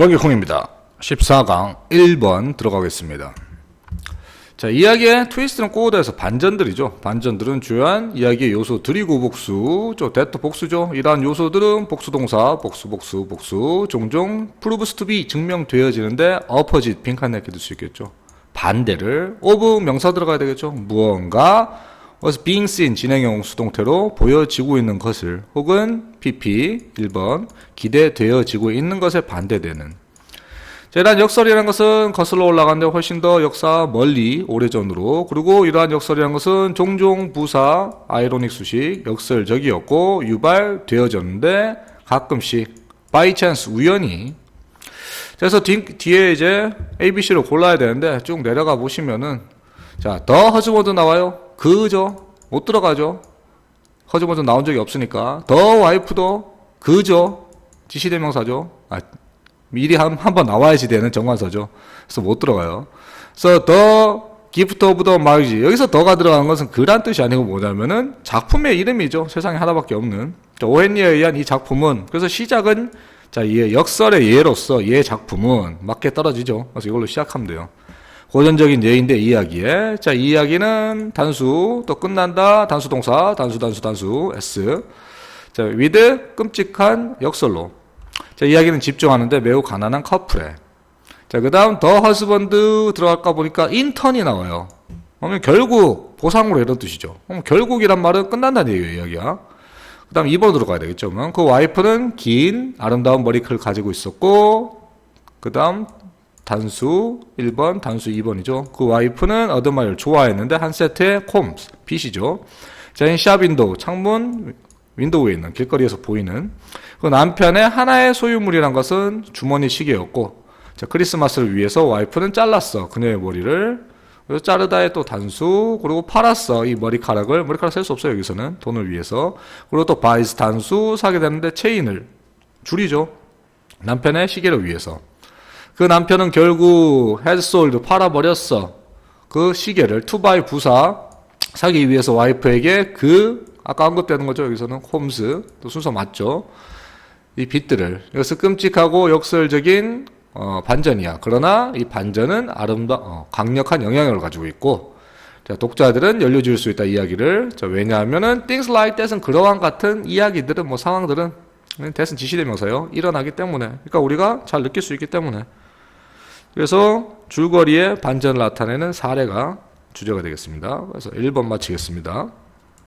번개콩입니다. 14강 1번 들어가겠습니다. 자, 이야기의 트위스트는 꼬드에서 반전들이죠. 반전들은 주요한 이야기의 요소 들이고 복수, 저 대토 복수죠. 이러한 요소들은 복수 동사, 복수, 복수, 복수, 종종 proves to be 증명되어지는데 opposite 빈칸 내게 될 수 있겠죠. 반대를 of 명사 들어가야 되겠죠. 무언가 was being seen 진행형 수동태로 보여지고 있는 것을 혹은 pp 1번 기대되어지고 있는 것에 반대되는. 자, 이러한 역설이라는 것은 거슬러 올라가는데 훨씬 더 역사 멀리 오래전으로. 그리고 이러한 역설이라는 것은 종종 부사 아이로닉 수식 역설적이었고 유발되어졌는데 가끔씩 바이 찬스 우연히. 그래서 뒤, 뒤에 이제 ABC를 골라야 되는데 쭉 내려가 보시면은 자, 더 허즈워드 나와요. 그죠? 못 들어가죠? 허즈워드 나온 적이 없으니까. 더 와이프도 그죠? 지시대명사죠. 아, 미리 한, 한 번 나와야지 되는 정관사죠. 그래서 못 들어가요. 그래서 더 기프트 오브 더 마이지. 여기서 더가 들어가는 것은 그란 뜻이 아니고 뭐냐면은 작품의 이름이죠. 세상에 하나밖에 없는. 오헨리에 의한 이 작품은 그래서 시작은 자, 이 역설의 예로서 예 작품은 맞게 떨어지죠. 그래서 이걸로 시작하면 돼요. 고전적인 예인데 이야기에 자, 이 이야기는 단수 또 끝난다. 단수 동사 단수 단수 단수 s. 자, with 끔찍한 역설로. 자, 이야기는 집중하는데 매우 가난한 커플에. 자, 그 다음 더 허스번드 들어갈까 보니까 인턴이 나와요. 그러면 결국 보상으로 이런 뜻이죠. 그럼 결국이란 말은 끝난다는 얘기예요, 이야기야. 그 다음 2번으로 가야 되겠죠. 그러면 그 와이프는 긴 아름다운 머리칼을 가지고 있었고, 그 다음 단수 1번, 단수 2번이죠. 그 와이프는 어드마이를 좋아했는데 한 세트의 콤스, 빛이죠. 자, 이 샵윈도우, 창문 윈도우에 있는 길거리에서 보이는 그 남편의 하나의 소유물이란 것은 주머니 시계였고, 자, 크리스마스를 위해서 와이프는 잘랐어. 그녀의 머리를. 그래서 자르다의 또 단수, 그리고 팔았어. 이 머리카락을. 머리카락 셀 수 없어요, 여기서는. 돈을 위해서. 그리고 또 바이스 단수, 사게 되는데 체인을. 줄이죠. 남편의 시계를 위해서. 그 남편은 결국 헤드솔드 팔아버렸어. 그 시계를 투바이 부사 사기 위해서 와이프에게 그 아까 언급되는 거죠. 여기서는 홈스 또 순서 맞죠. 이 빚들을 이것은 끔찍하고 역설적인 어, 반전이야. 그러나 이 반전은 아름다 어, 강력한 영향력을 가지고 있고 자, 독자들은 연료 지을 수 있다 이야기를 자, 왜냐하면은 things like that은 그러한 같은 이야기들은 뭐 상황들은 대신 지시대명사요 일어나기 때문에 그러니까 우리가 잘 느낄 수 있기 때문에 그래서 줄거리에 반전을 나타내는 사례가 주제가 되겠습니다. 그래서 1번 마치겠습니다.